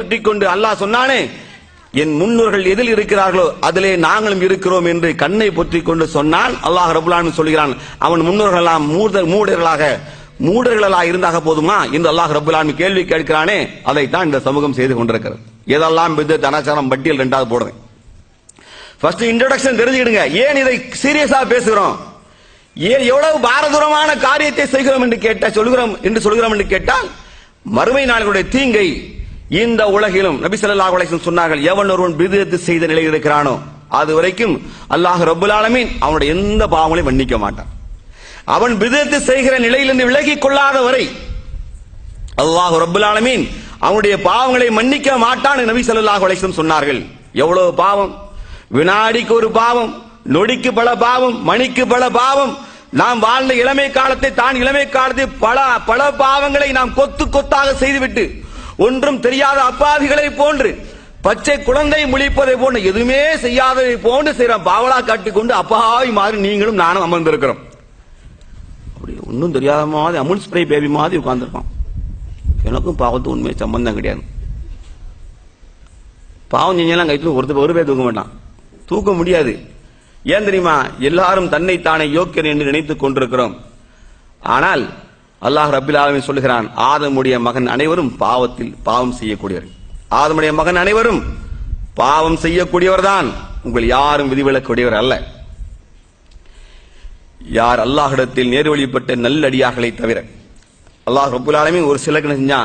பற்றி கொண்டு அல்லாஹ் சொன்னானே என் முன்னோர்கள் எதில் இருக்கிறார்களோ அதிலே நாங்களும் இருக்கிறோம் என்று கண்ணை பொற்றி கொண்டு சொன்னால் அல்லாஹ் ரபுல்லான்னு சொல்கிறான். அவன் முன்னோர்கள் எல்லாம் மூட மூடர்களாக மூடர்களாக இருந்தாக போதுமா என்று அல்லாஹ் ரபுல்லான் கேள்வி கேட்கிறானே அதைத்தான் இந்த சமூகம் செய்து கொண்டிருக்கிறது. எதெல்லாம் வித்து தனாச்சாரம் பட்டியல் ரெண்டாவது போடுறேன். ஃபர்ஸ்ட் இன்ட்ரோடக்ஷன் தெரிஞ்சுக்கிடுங்க. ஏன் இதை சீரியஸா பேசுகிறோம்? ஏன் எவ்வளவு பாரதூரமான காரியத்தை செய்கிறோம் என்று கேட்ட சொல்கிறோம் என்று சொல்கிறோம் என்று கேட்டால் மறுமை நாளுடைய தீங்கை இந்த உலகிலும் நபி சொல்லா உலகம் சொன்னார்கள் எவன் ஒருவன் பிதத்து செய்த நிலையில் இருக்கிறானோ அது வரைக்கும் அல்லாஹ் ரப்பல் அவனுடைய எந்த பாவங்களையும் மன்னிக்க மாட்டான். அவன் பிதத்து செய்கிற நிலையிலிருந்து விலகிக் கொள்ளாத வரை அல்லாஹ் ரப்பல் அவனுடைய பாவங்களை மன்னிக்க மாட்டான் நபி சொல்லாஹ் உலகம் சொன்னார்கள். எவ்வளவு பாவம்? வினாடிக்கு ஒரு பாவம் நொடிக்கு பல பாவம் மணிக்கு பல பாவம். நாம் வாழ்ந்த இளமை காலத்தை தான் இளமை காலத்தை பல பல பாவங்களை நாம் கொத்து கொத்தாக செய்துவிட்டு ஒன்றும் தெரியாத அப்பாவிகளை போன்று பச்சை குழந்தை முழிப்பதை போன்று எதுவுமே செய்யாததை போன்று செய்யற பாவலா காட்டிக்கொண்டு அப்பாவி மாதிரி நீங்களும் நானும் அமர்ந்திருக்கிறோம். அப்படி ஒன்றும் தெரியாத மாதிரி அமுல் ஸ்ப்ரே பேபி மாதிரி உட்கார்ந்திருக்கோம் எனக்கும் பாவத்து உண்மை சம்பந்தம் கிடையாது. பாவம் செஞ்செல்லாம் கைத்துல ஒருத்தர் ஒரு பேர் தூக்க மாட்டான். தூக்க முடியாது. ஏன் தெரியுமா? எல்லாரும் தன்னை தானே யோக்கியன் என்று நினைத்துக் கொண்டிருக்கிறோம். ஆனால் அல்லாஹ் ரபில் ஆலமி சொல்லுகிறான் ஆதமுடைய மகன் அனைவரும் பாவத்தில் பாவம் செய்யக்கூடியவர். ஆதமுடைய மகன் அனைவரும் பாவம் செய்யக்கூடியவர் தான் உங்கள் யாரும் விதிவிலக்கூடியவர் அல்ல. யார் அல்லாஹ்விடத்தில் நேர்வழிப்பட்ட நல்லடியார்களை தவிர அல்லாஹ் ரபுல் ஆலமி ஒரு சிலக்கு செஞ்சா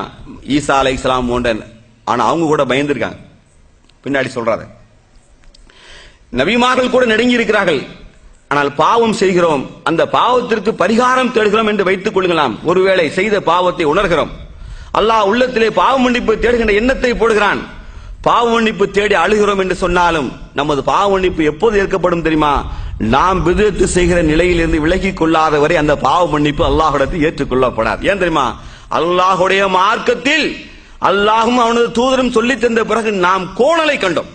ஈசா அலை இஸ்லாம் போன்ற ஆனா அவங்க கூட பயந்துருக்காங்க. பின்னாடி சொல்றாரு. நபிமார்கள் கூட நெருங்கி இருக்கிறார்கள் ஆனால் பாவம் செய்கிறோம். அந்த பாவத்திற்கு பரிகாரம் தேடுகிறோம் என்று வைத்துக் கொள்ளுங்களாம். ஒருவேளை செய்த பாவத்தை உணர்கிறோம். அல்லாஹ் உள்ளத்திலே பாவ மன்னிப்பு தேடுகின்ற எண்ணத்தை போடுகிறான். பாவ மன்னிப்பு தேடி அழுகிறோம் என்று சொன்னாலும் நமது பாவ மன்னிப்பு எப்போது ஏற்கப்படும் தெரியுமா? நாம் விதத்து செய்கிற நிலையிலிருந்து விலகி கொள்ளாத வரை அந்த பாவ மன்னிப்பு அல்லாஹ்விடத்தில் ஏற்றுக்கொள்ளப்படாது. ஏன் தெரியுமா? அல்லாஹுடைய மார்க்கத்தில் அல்லாஹும் அவனது தூதரும் சொல்லி தந்த பிறகு நாம் கோணலை கண்டோம்.